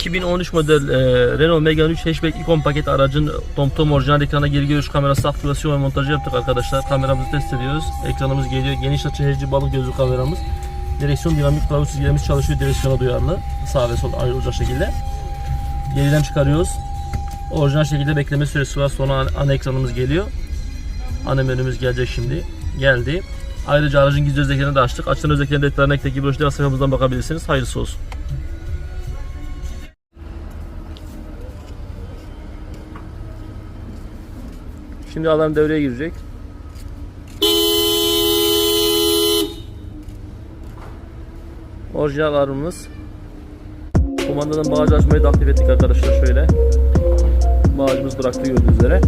2013 model e, Renault Megane 3 hatchback ikon paket aracın TomTom orijinal ekrana geri görüş kamerası aktivasyon ve montajı yaptık arkadaşlar. Kameramızı test ediyoruz. Ekranımız geliyor. Geniş açı HD balık gözlü kameramız. Direksiyon dinamik kılavuz çizgilerimiz çalışıyor. Direksiyona duyarlı. Sağ ve sol ayrılacak şekilde. Geriden çıkarıyoruz. Orijinal şekilde bekleme süresi var. Sonra ana, ekranımız geliyor. Ana menümüz gelecek şimdi. Geldi. Ayrıca aracın gizli özelliklerini de açtık. Açılan özelliklerini detaylarına ekteki broşürler sayfamızdan bakabilirsiniz. Hayırlısı olsun. Şimdi alarm devreye girecek. Orijinal alarmımız. Kumandadan bağcı açmayı da aktif ettik arkadaşlar şöyle. Bağcımız bıraktı gördüğünüz üzere.